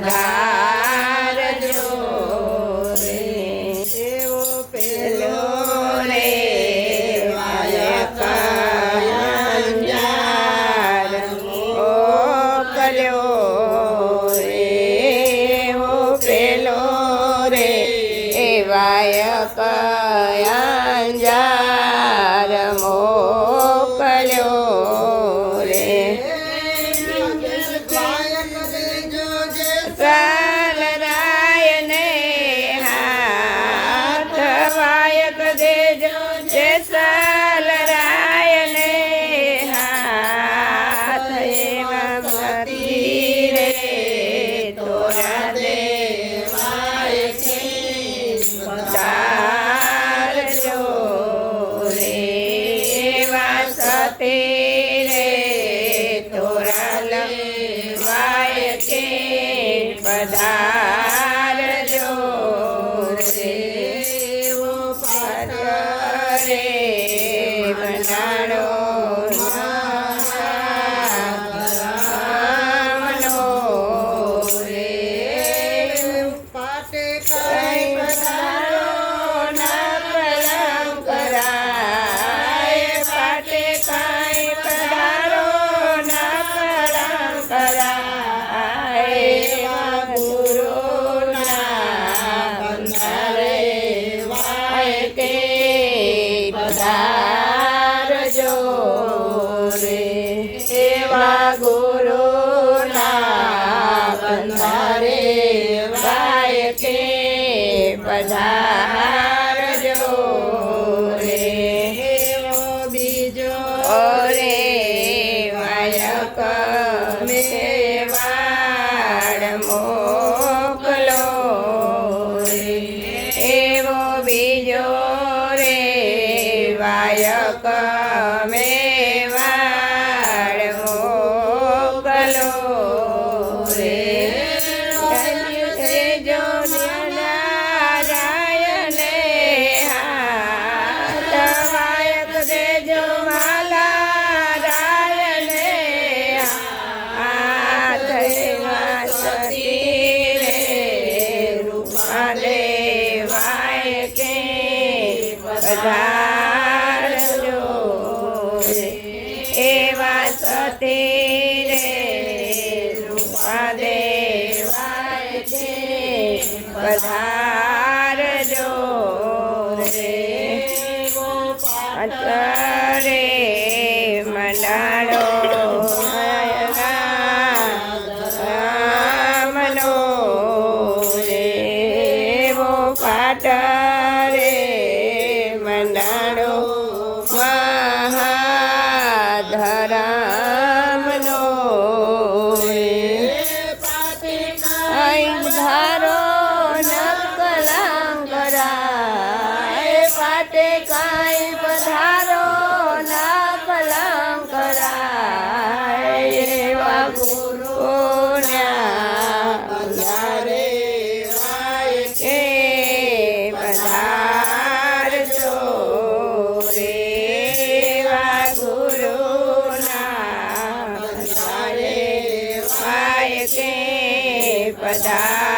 bye પધારજો રે એવા ગુરુના બંધારે વાય કે પધારજો રે બીજો પધારજો એવા સતે રે રૂપાદેવાય છે. પધારજો અત્યારે મનાળો મનો રે વો પાટા કાંઈ પધારો ના કલમ કરાય એવા ગુરુના પધારે કે પધારજો રેવા ગુરુના પધારે કે પધાર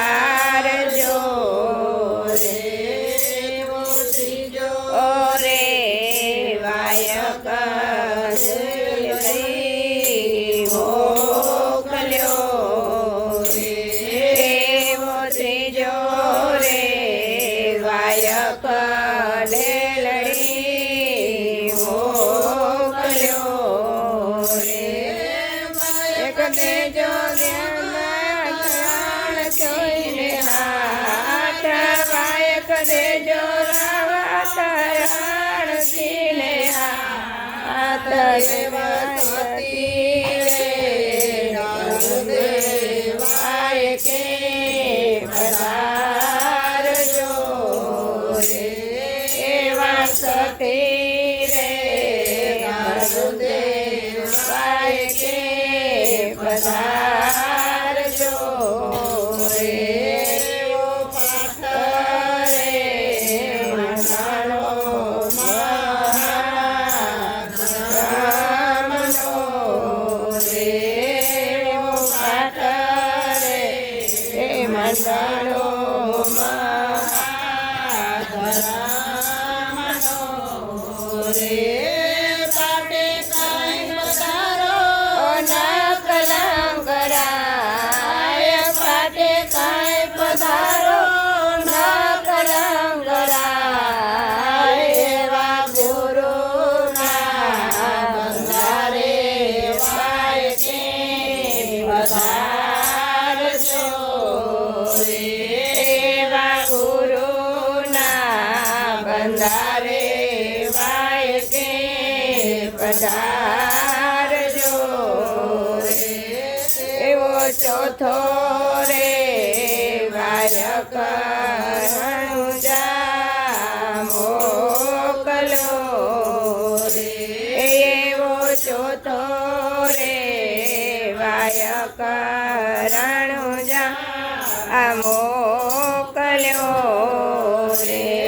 देवाय Hare થોરે વાય કરુજા મોકલો એવો ચોથો રે વાય કરણુજા મોકલ્યો રે.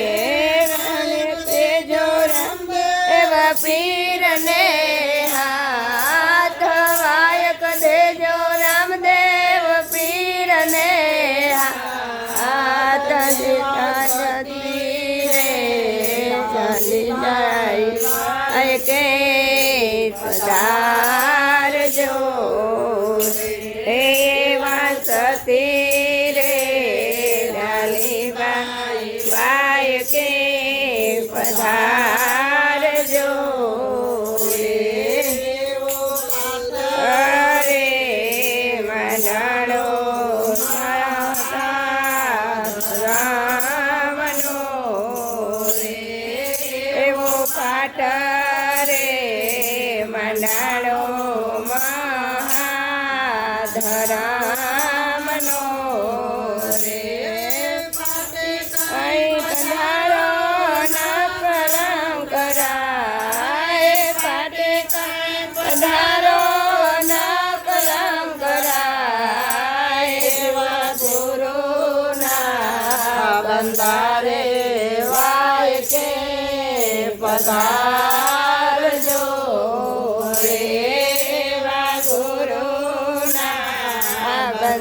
સંભાળજો અરે મનાળો રામનો એવો પાટરે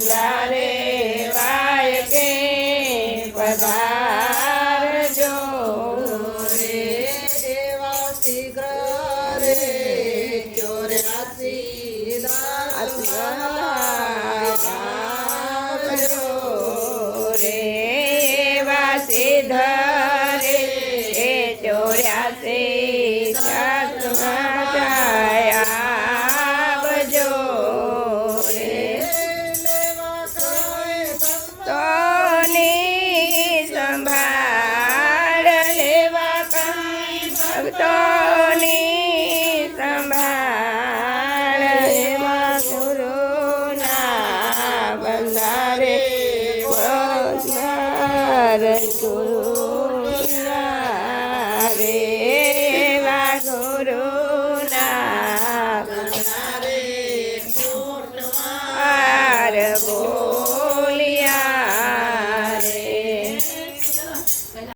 Lale. para.